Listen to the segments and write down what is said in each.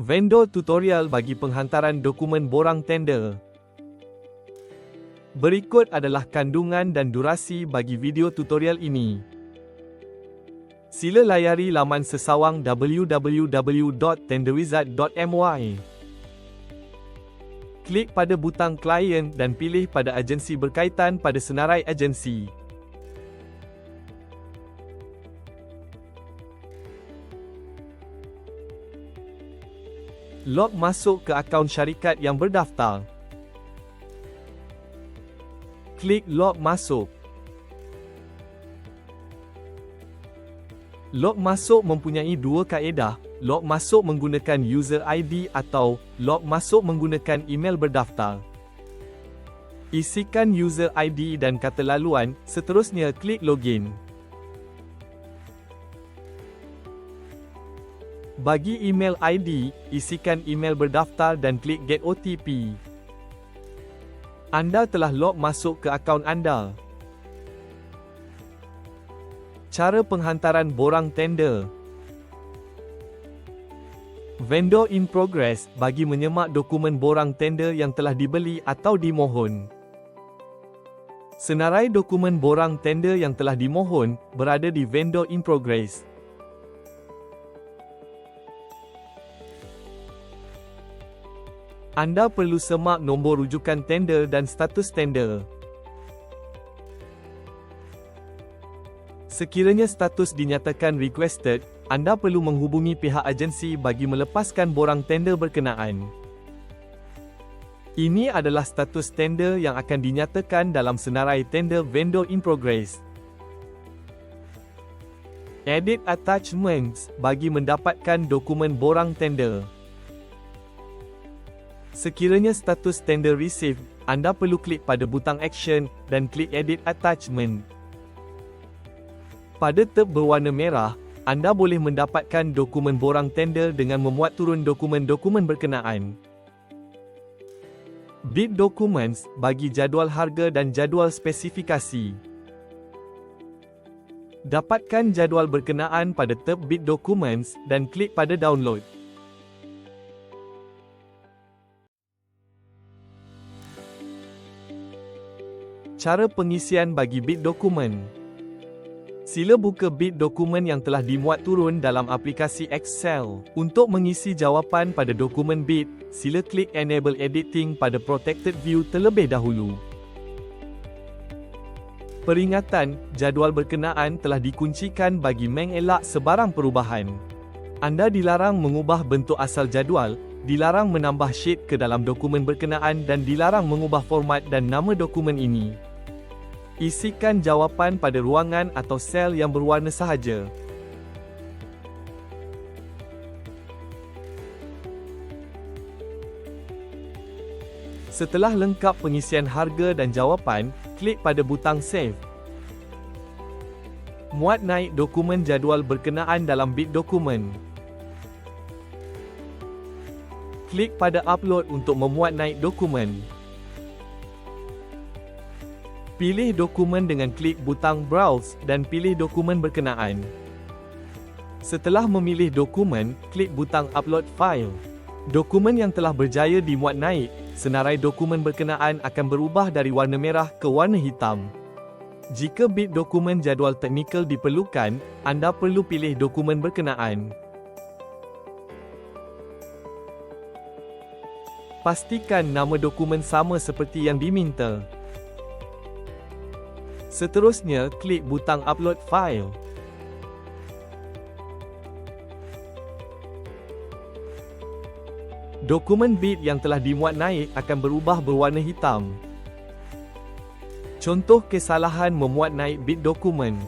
Vendor tutorial bagi penghantaran dokumen borang tender. Berikut adalah kandungan dan durasi bagi video tutorial ini. Sila layari laman sesawang www.tenderwizard.my. Klik pada butang klien dan pilih pada agensi berkaitan pada senarai agensi. Log masuk ke akaun syarikat yang berdaftar. Klik log masuk. Log masuk mempunyai dua kaedah, log masuk menggunakan user ID atau log masuk menggunakan email berdaftar. Isikan user ID dan kata laluan, seterusnya klik login. Bagi email ID, isikan email berdaftar dan klik Get OTP. Anda telah log masuk ke akaun anda. Cara penghantaran borang tender Vendor in progress bagi menyemak dokumen borang tender yang telah dibeli atau dimohon. Senarai dokumen borang tender yang telah dimohon berada di vendor in progress. Anda perlu semak nombor rujukan tender dan status tender. Sekiranya status dinyatakan requested, anda perlu menghubungi pihak agensi bagi melepaskan borang tender berkenaan. Ini adalah status tender yang akan dinyatakan dalam senarai tender vendor in progress. Edit attachments bagi mendapatkan dokumen borang tender. Sekiranya status tender received, anda perlu klik pada butang action dan klik edit attachment. Pada tab berwarna merah, anda boleh mendapatkan dokumen borang tender dengan memuat turun dokumen-dokumen berkenaan. Bid Documents bagi jadual harga dan jadual spesifikasi. Dapatkan jadual berkenaan pada tab Bid Documents dan klik pada download. Cara pengisian bagi bid dokumen. Sila buka bid dokumen yang telah dimuat turun dalam aplikasi Excel. Untuk mengisi jawapan pada dokumen bid, sila klik Enable Editing pada Protected View terlebih dahulu. Peringatan, jadual berkenaan telah dikuncikan bagi mengelak sebarang perubahan. Anda dilarang mengubah bentuk asal jadual, dilarang menambah sheet ke dalam dokumen berkenaan dan dilarang mengubah format dan nama dokumen ini. Isikan jawapan pada ruangan atau sel yang berwarna sahaja. Setelah lengkap pengisian harga dan jawapan, klik pada butang Save. Muat naik dokumen jadual berkenaan dalam bid dokumen. Klik pada Upload untuk memuat naik dokumen. Pilih dokumen dengan klik butang Browse dan pilih dokumen berkenaan. Setelah memilih dokumen, klik butang Upload File. Dokumen yang telah berjaya dimuat naik, senarai dokumen berkenaan akan berubah dari warna merah ke warna hitam. Jika bit dokumen jadual teknikal diperlukan, anda perlu pilih dokumen berkenaan. Pastikan nama dokumen sama seperti yang diminta. Seterusnya, klik butang Upload File. Dokumen bit yang telah dimuat naik akan berubah berwarna hitam. Contoh kesalahan memuat naik bit dokumen.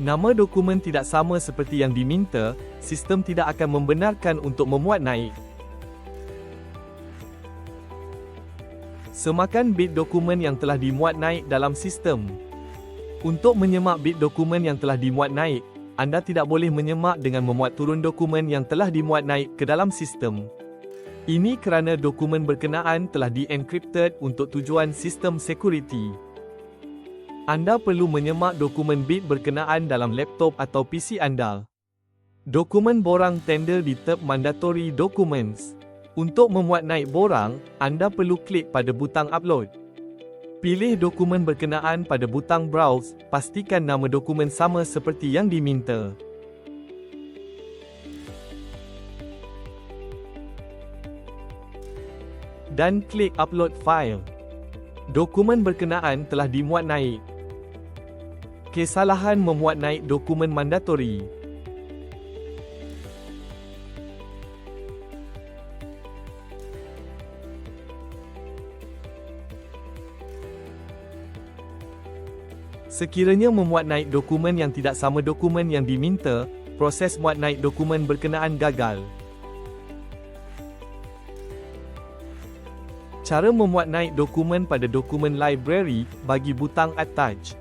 Nama dokumen tidak sama seperti yang diminta, sistem tidak akan membenarkan untuk memuat naik. Semakan bit dokumen yang telah dimuat naik dalam sistem. Untuk menyemak bit dokumen yang telah dimuat naik, anda tidak boleh menyemak dengan memuat turun dokumen yang telah dimuat naik ke dalam sistem. Ini kerana dokumen berkenaan telah di-encrypted untuk tujuan sistem security. Anda perlu menyemak dokumen bid berkenaan dalam laptop atau PC anda. Dokumen borang tender di tab Mandatory Documents. Untuk memuat naik borang, anda perlu klik pada butang Upload. Pilih dokumen berkenaan pada butang Browse, pastikan nama dokumen sama seperti yang diminta. Dan klik Upload File. Dokumen berkenaan telah dimuat naik. Kesalahan memuat naik dokumen mandatori. Sekiranya memuat naik dokumen yang tidak sama dokumen yang diminta, proses muat naik dokumen berkenaan gagal. Cara memuat naik dokumen pada dokumen library bagi butang attach.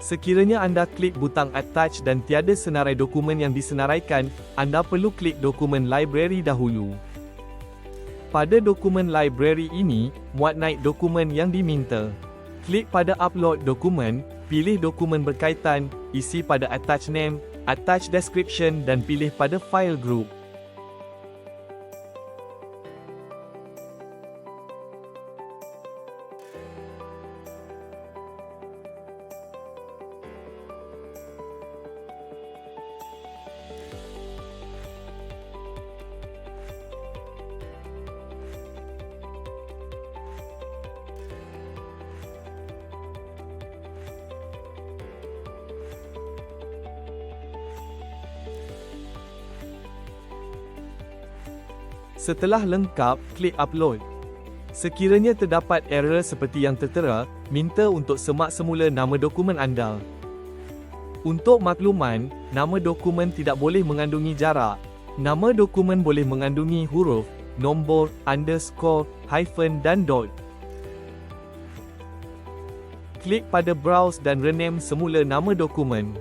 Sekiranya anda klik butang attach dan tiada senarai dokumen yang disenaraikan, anda perlu klik dokumen library dahulu. Pada dokumen library ini, muat naik dokumen yang diminta. Klik pada upload dokumen, pilih dokumen berkaitan, isi pada attach name, attach description dan pilih pada file group. Setelah lengkap, klik upload. Sekiranya terdapat error seperti yang tertera, minta untuk semak semula nama dokumen anda. Untuk makluman, nama dokumen tidak boleh mengandungi jarak. Nama dokumen boleh mengandungi huruf, nombor, underscore, hyphen dan dot. Klik pada browse dan rename semula nama dokumen.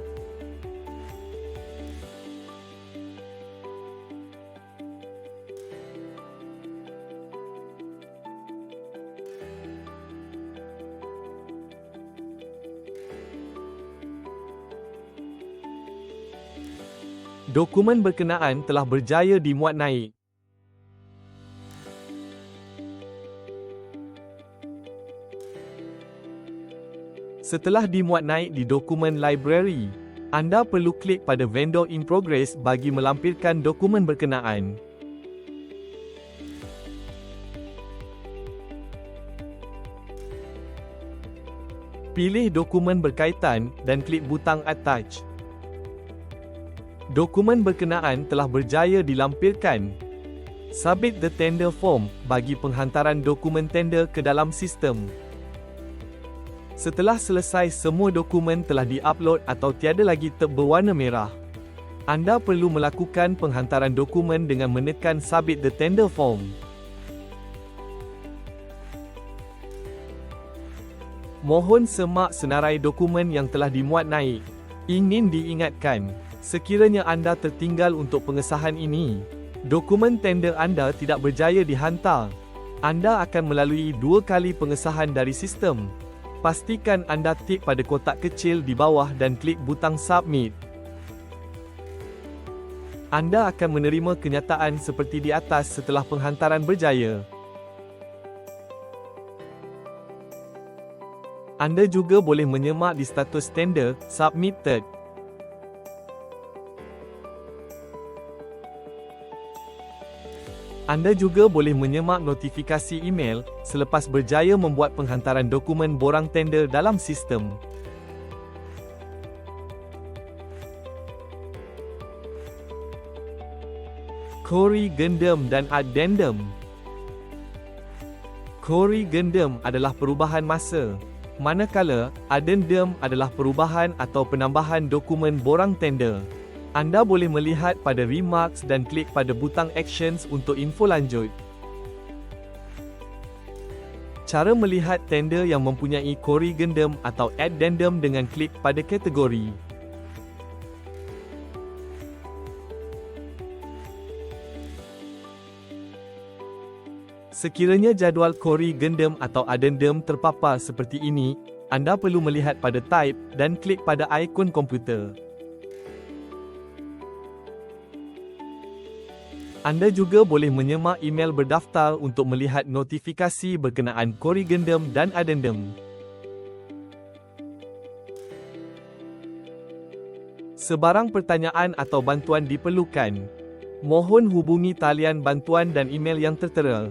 Dokumen berkenaan telah berjaya dimuat naik. Setelah dimuat naik di dokumen library, anda perlu klik pada vendor in progress bagi melampirkan dokumen berkenaan. Pilih dokumen berkaitan dan klik butang attach. Dokumen berkenaan telah berjaya dilampirkan. Submit the tender form bagi penghantaran dokumen tender ke dalam sistem. Setelah selesai semua dokumen telah diupload atau tiada lagi tab berwarna merah. Anda perlu melakukan penghantaran dokumen dengan menekan submit the tender form. Mohon semak senarai dokumen yang telah dimuat naik. Ingin diingatkan, Sekiranya anda tertinggal untuk pengesahan ini, dokumen tender anda tidak berjaya dihantar. Anda akan melalui dua kali pengesahan dari sistem. Pastikan anda tik pada kotak kecil di bawah dan klik butang submit. Anda akan menerima kenyataan seperti di atas setelah penghantaran berjaya. Anda juga boleh menyemak di status tender submitted. Anda juga boleh menyemak notifikasi email selepas berjaya membuat penghantaran dokumen borang tender dalam sistem. Corrigendum dan Addendum Corrigendum adalah perubahan masa, manakala Addendum adalah perubahan atau penambahan dokumen borang tender. Anda boleh melihat pada remarks dan klik pada butang actions untuk info lanjut. Cara melihat tender yang mempunyai corrigendum atau addendum dengan klik pada kategori. Sekiranya jadual corrigendum atau addendum terpapar seperti ini, Anda perlu melihat pada type dan klik pada ikon komputer. Anda juga boleh menyemak email berdaftar untuk melihat notifikasi berkenaan korrigendum dan addendum. Sebarang pertanyaan atau bantuan diperlukan, mohon hubungi talian bantuan dan email yang tertera.